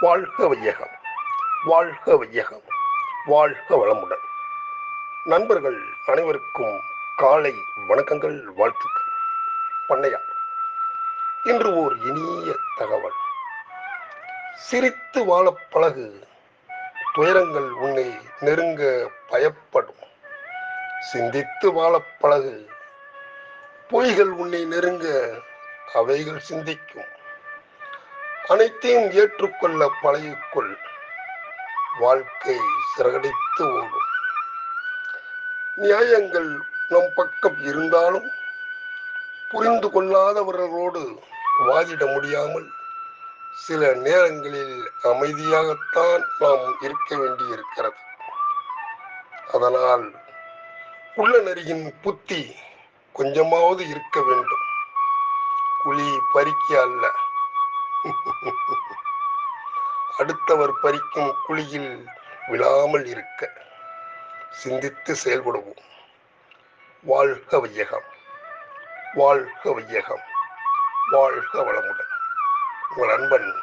வாழ்க வையகம் வாழ்க வையகம் வாழ்க வளமுடன். நண்பர்கள் அனைவருக்கும் காலை வணக்கங்கள் வாழ்த்துக்கள். பண்ணையார் இன்று ஓர் இனிய தகவல். சிரித்து வாழ பழகு துயரங்கள் உன்னை நெருங்க பயப்படும். சிந்தித்து வாழ பழகு பொய்கள் உன்னை நெருங்க அவைகள் சிந்திக்கும். அனைத்தையும் ஏற்றுக்கொள்ள பழகிக்கொள். வாழ்க்கை சிறகடித்து ஓடும். நியாயங்கள் நம் பக்கம் இருந்தாலும் புரிந்து கொள்ளாதவர்களோடு வாதிட முடியாமல் சில நேரங்களில் அமைதியாகத்தான் நாம் இருக்க வேண்டியிருக்கிறது. அதனால் உள்ள நரியின் புத்தி கொஞ்சமாவது இருக்க வேண்டும். குழி பறிக்க அல்ல. அடுத்தவர் பறிக்கும் குழியில் விழாமல் இருக்க சிந்தித்து செயல்படுவோம். வாழ்க வையகம் வாழ்க வையகம் வாழ்க வளமுடன். உங்கள் அன்பன்